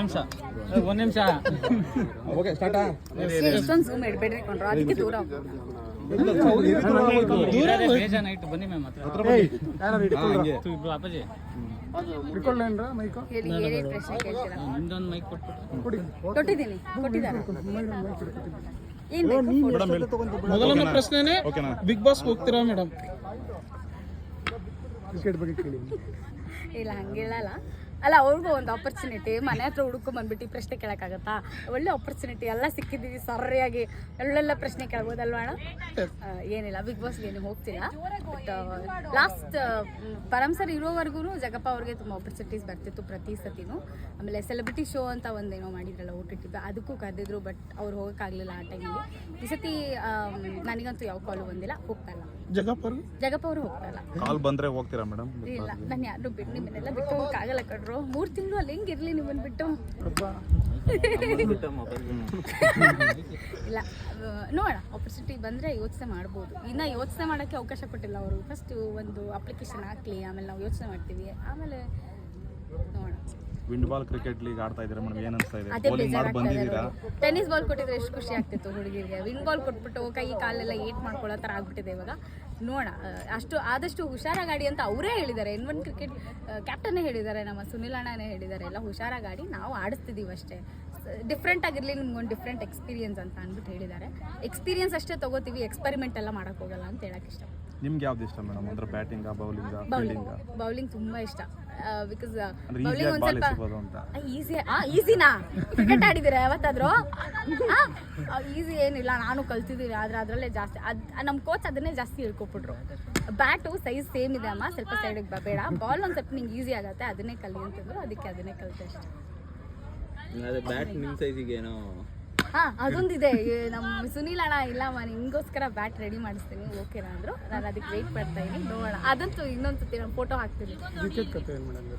ನಿಮಿಷ. ಒಂದ್ ನಿಮಿಷ. ಓಕೆ ಸ್ಟಾರ್ಟಾ? ಎಷ್ಟೊಂದು ಝೂಮ್ ಇಡಬೇಡ್ರಿ ಕೊಂಡ್ರು ಅದಕ್ಕೆ ದೂರ ಬೇಜಾನ್ ಆಯ್ತು ಬನ್ನಿ ಮ್ಯಾಮ್ ಹತ್ರ. ಇಬ್ರು ಅಪ್ಪಾಜಿ. ಹೇಳಿ ಏನೇನು ಪ್ರಶ್ನೆ ಕೇಳ್ತೀರಾ? ನಿಮ್ದೊಂದು ಮೈಕ್ ಕೊಟ್ಬಿಟ್ಟು. ಕೊಟ್ಟಿದ್ದೀನಿ ಕೊಟ್ಟಿದ್ದಾರೆ. ಏನ್ ಬೇಕು ಮೊದಲನೇ ಪ್ರಶ್ನೆನೇ ಬಿಗ್ ಬಾಸ್ ಹೋಗ್ತೀರಾ ಮೇಡಮ್ ಇಲ್ಲ ಹಂಗೇಳಲ್ಲ ಅಲ್ಲ ಅವ್ರಿಗೂ ಒಂದು ಆಪರ್ಚುನಿಟಿ ಮನೆ ಹತ್ರ ಹುಡುಕೊಂಬಂದ್ಬಿಟ್ಟು ಈ ಪ್ರಶ್ನೆ ಕೇಳೋಕ್ಕಾಗತ್ತಾ? ಒಳ್ಳೆ ಆಪರ್ಚುನಿಟಿ ಎಲ್ಲ ಸಿಕ್ಕಿದ್ದೀವಿ ಸರಿಯಾಗಿ. ಒಳ್ಳೆಲ್ಲ ಪ್ರಶ್ನೆ ಕೇಳ್ಬೋದಲ್ವಾಣ ಅಣ್ಣ? ಏನಿಲ್ಲ ಬಿಗ್ ಬಾಸ್ಗೆ ಏನು ಹೋಗ್ತಿಲ್ಲ ಬಟ್ ಲಾಸ್ಟ್ ಪರಮ್ ಸರ್ ಇರೋವರೆಗೂ ಜಗಪ್ಪ ಅವ್ರಿಗೆ ತುಂಬ ಆಪರ್ಚುನಿಟೀಸ್ ಬರ್ತಿತ್ತು ಪ್ರತಿ ಸತಿನೂ. ಆಮೇಲೆ ಸೆಲೆಬ್ರಿಟಿ ಶೋ ಅಂತ ಒಂದೇನೋ ಮಾಡಿದ್ರಲ್ಲ ಓಟಿಟ್ಟಿದ್ದು ಅದಕ್ಕೂ ಕರೆದಿದ್ರು ಬಟ್ ಅವ್ರು ಹೋಗೋಕ್ಕಾಗಲಿಲ್ಲ ಆ ಟೈಮಲ್ಲಿ ಈ ಸತಿ ನನಗಂತೂ ಯಾವ ಕಾಲು ಬಂದಿಲ್ಲ ಹೋಗ್ತಾ ಇಲ್ಲ. ಜಗಪ್ಪ ಅವ್ರು ಜಗಪ್ಪ ಅವರು ಹೋಗ್ತಾ ಇಲ್ಲ ಕಾಲ್ ಬಂದ್ರೆ ಹೋಗ್ತೀರಾ ಮೇಡಮ್? ಇಲ್ಲ ನಾನು ಯಾರು ಬಿಟ್ಟು ನಿಮ್ಮನ್ನೆಲ್ಲ ಬಿಟ್ಟು ಹೋಗಕ್ಕಾಗಲ್ಲ ಕಡ್ರು ಮೂರು ತಿಂಗಳು ಅಲ್ಲಿ ಹೆಂಗಿರ್ಲಿ ನಿಮ್ಮನ್ನ ಬಿಟ್ಟು. ಇಲ್ಲ ನೋಡೋಣ ಆಪರ್ಚುನಿಟಿ ಬಂದರೆ ಯೋಚನೆ ಮಾಡ್ಬೋದು. ಇನ್ನು ಯೋಚನೆ ಮಾಡೋಕ್ಕೆ ಅವಕಾಶ ಕೊಟ್ಟಿಲ್ಲ ಅವರು. ಫಸ್ಟು ಒಂದು ಅಪ್ಲಿಕೇಶನ್ ಹಾಕ್ಲಿ ಆಮೇಲೆ ನಾವು ಯೋಚನೆ ಮಾಡ್ತೀವಿ. ಆಮೇಲೆ ನೋಡೋಣ. ವಿಂಡ್ ಬಾಲ್ ಕ್ರಿಕೆಟ್ ಲೀಗ್ ಆಡ್ತಾ ಇದ್ದೀರಾ ಮೇಡಮ್ ಏನ್ ಅನ್ಸ್ತಾ ಇದೆ? ಅದೇ ಬೌಲಿಂಗ್ ಮಾಡಿ ಬಂದಿದ್ದೀರಾ ಟೆನ್ನಿಸ್ ಬಾಲ್ ಕೊಟ್ಟಿದ್ರೆ ಎಷ್ಟು ಖುಷಿ ಆಗ್ತಿತ್ತು ಹುಡುಗಿರಿಗೆ? ವಿಂಗ್ ಬಾಲ್ ಕೊಟ್ಬಿಟ್ಟು ಕೈ ಕಾಲೆಲ್ಲ ಏಟ್ ಮಾಡ್ಕೊಳ್ಳೋ ಥರ ಆಗ್ಬಿಟ್ಟಿದೆ ಇವಾಗ. ನೋಡ ಅಷ್ಟು ಆದಷ್ಟು ಹುಷಾರಾಗಾಡಿ ಅಂತ ಅವರೇ ಹೇಳಿದ್ದಾರೆ. ಎನ್ ಒನ್ ಕ್ರಿಕೆಟ್ ಕ್ಯಾಪ್ಟನ್ನೇ ಹೇಳಿದ್ದಾರೆ. ನಮ್ಮ ಸುನಿಲ್ ಅಣ್ಣನೇ ಹೇಳಿದ್ದಾರೆ. ಎಲ್ಲ ಹುಷಾರಾಗಾಡಿ ನಾವು ಆಡಿಸ್ತಿದ್ದೀವಿ ಅಷ್ಟೇ. ಡಿಫ್ರೆಂಟ್ ಆಗಿರಲಿ ನಿಮ್ಗೊಂದು ಡಿಫ್ರೆಂಟ್ ಎಕ್ಸ್ಪೀರಿಯನ್ಸ್ ಅಂತ ಅಂದ್ಬಿಟ್ಟು ಹೇಳಿದ್ದಾರೆ. ಎಕ್ಸ್ಪೀರಿಯನ್ಸ್ ಅಷ್ಟೇ ತಗೋತೀವಿ. ಎಕ್ಸ್ಪೆರಿಮೆಂಟ್ ಎಲ್ಲ ಮಾಡೋಕ್ಕೋಗಲ್ಲ ಅಂತ ಹೇಳಕ್ಕೆ ಇಷ್ಟ ನಿಮ್ಗೆ ಯಾವ್ದು ಇಷ್ಟ ಮೇಡಮ್ ಅಂದ್ರೆ ಬ್ಯಾಟಿಂಗ್ ಬೌಲಿಂಗ್ ಬೌಲಿಂಗ್ ತುಂಬ ಇಷ್ಟ. ಬಿಕಾಸ್ ಬೌಲಿಂಗ್ ಒಂದ್ ಸ್ವಲ್ಪ ಈಸಿ ಆ ಈಸಿನಾ ಕ್ರಿಕೆಟ್ ಆಡಿದಿರ ಯಾವತ್ತಾದ್ರೂ? ಈಸಿ ಏನಿಲ್ಲ ನಾನು ಕಲ್ತಿದ್ದೀನಿ ಆದ್ರೆ ಅದರಲ್ಲೇ ಜಾಸ್ತಿ ಅದು ನಮ್ಮ ಕೋಚ್ ಅದನ್ನೇ ಜಾಸ್ತಿ ಹೇಳ್ಕೊಟ್ಬಿಟ್ರು. ಬ್ಯಾಟು ಸೈಜ್ ಸೇಮ್ ಇದೆ ಅಮ್ಮ ಸ್ವಲ್ಪ ಸೈಡಿಗೆ ಬೇಡ. ಬಾಲ್ ಒಂದು ಸ್ವಲ್ಪ ನಿಂಗೆ ಈಸಿ ಆಗತ್ತೆ ಅದನ್ನೇ ಕಲಿ ಅಂತಂದ್ರು ಅದಕ್ಕೆ ಅದನ್ನೇ ಕಲಿತೆ ಅಷ್ಟೇ. ಬ್ಯಾಟ್ ನಿಮ್ಮ ಸೈಜಿಗೆ ಏನೋ ಹಾಂ ಅದೊಂದಿದೆ. ನಮ್ಮ ಸುನೀಲ್ ಅಣ್ಣ ಇಲ್ಲಮ್ಮ ನಿಂಗೋಸ್ಕರ ಬ್ಯಾಟ್ ರೆಡಿ ಮಾಡಿಸ್ತೀನಿ. ಓಕೆನಾ ಅಂದ್ರು. ನಾನು ಅದಕ್ಕೆ ವೆಯ್ಟ್ ಮಾಡ್ತಾ ಇದ್ದೀನಿ. ನೋಡೋಣ. ಅದಂತೂ ಇನ್ನೊಂದ್ಸತಿ ನಾನು ಫೋಟೋ ಹಾಕ್ತೀನಿ. ವಿಕೆಟ್ ಕತೆ ಏನು ಮೇಡಮ್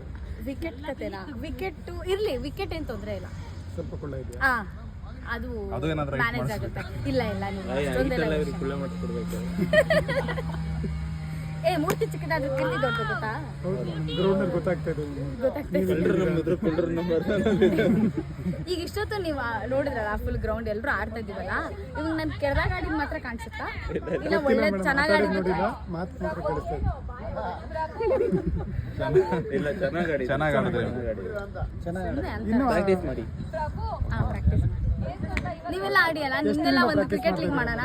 ವಿಕೆಟ್ ಕತೆನಾ? ವಿಕೆಟ್ ಇರ್ಲಿ ವಿಕೆಟ್ ಏನು ತೊಂದರೆ ಇಲ್ಲ. ಸ್ವಲ್ಪ ಕೊಳ್ಳ ಇದೆ ಆ, ಅದು ಅದು ಏನಾದ್ರು ಮ್ಯಾನೇಜ್ ಆಗುತ್ತೆ. ಇಲ್ಲ ಇಲ್ಲ ನೀವು ಅಷ್ಟೊಂದೆಲ್ಲ ಏ ಮೂರ್ತಿ ಚಿಕ್ಕದಾದ್ರೆ ದೊಡ್ಡ ಗೊತ್ತಾ? ಗ್ರೌಂಡ್ ಗೊತ್ತಾಗ್ತಾ ಇದೆ ಈಗ ಇಷ್ಟೊತ್ತು ನೀವು ನೋಡಿದ್ರಲ್ಲ ಫುಲ್ ಗ್ರೌಂಡ್ ಎಲ್ಲರೂ ಆಡ್ತಾ ಇದೀವಲ್ಲ ಇವಾಗ ನನ್ ಕೆಳದಾಗ ಆಡಿದ್ ಮಾತ್ರ ಕಾಣಿಸುತ್ತಾ? ಇಲ್ಲ ಒಳ್ಳೆ ಚೆನ್ನಾಗಿ ಮಾತ್ರ ಕಳಿಸ್ತಾ ಇದೆ. ಇಲ್ಲ ಚೆನ್ನಾಗಿ ಆಡಿ ಚೆನ್ನಾಗ್ ಆಡಿದ್ರೆ. ಸುಮ್ಮನೆ ಅಂತ. ಪ್ರಾಕ್ಟೀಸ್ ಮಾಡಿ. ಹಾ ಪ್ರಾಕ್ಟೀಸ್ ನೀವೆಲ್ಲ ಆಡಿಯಲ್ಲ? ನಿಮ್ದೆಲ್ಲ ಒಂದು ಕ್ರಿಕೆಟ್ ಲೀಗ್ ಮಾಡೋಣ?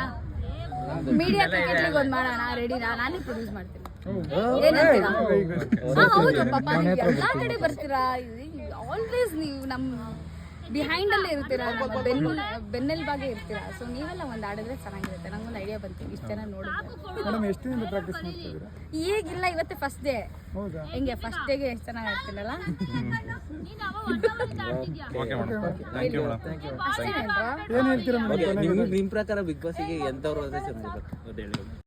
ಮೀಡಿಯಾ ಕ್ರಿಕೆಟ್ ಒಂದು ಮಾಡೋಣ ರೆಡಿನಾ ನಾನೇ ಪ್ರೊಡ್ಯೂಸ್ ಮಾಡ್ತೀನಿ ಏನಂತೀರಾ ಹಾ ಹೌದು ಪಾಪ ನೀವು ಎಲ್ಲಾ ಕಡೆ ಬರ್ತೀರಾ ಆಲ್ವೇಸ್ ನೀವು ನಮ್ಮ ಬಿಹೈಂಡ್ ಅಲ್ಲೇ ಇರ್ತೀರಾ? ನಮ್ಮ ಬೆನ್ನು ಬೆನ್ನೆಲುಬಾಗೆ ಇರ್ತೀರಾ? ಸೊ ನೀವೆಲ್ಲ ಒಂದು ಆಡಿದ್ರೆ ಚೆನ್ನಾಗಿರುತ್ತೆ. ನಂಗೊಂದು ಐಡಿಯಾ ಬಂತು. ಇಷ್ಟು ಜನ ನೋಡಿದ್ರೆ ಮೇಡಮ್ ಎಷ್ಟು ಪ್ರಾಕ್ಟೀಸ್ ಈಗಿಲ್ಲ ಇವತ್ತೇ ಫಸ್ಟ್ ಡೇ ಹೌದಾ? ಹೆಂಗೆ? ಫಸ್ಟ್ ಡೇಗೆ ಎಷ್ಟು ಚೆನ್ನಾಗಿ ಆಡ್ತೀನಲ್ಲ okay madam thank you madam ಅಷ್ಟೇನೇನ್ರಾ ಏನು ಹೇಳ್ತೀರಾ ಮೇಡಮ್ ನಿಮ್ ನಿಮ್ ಪ್ರಕಾರ ಬಿಗ್ ಬಾಸ್ಗೆ ಎಂತವ್ರು ಹೋದ್ರೆ ಚೆನ್ನಾಗಿರುತ್ತೆ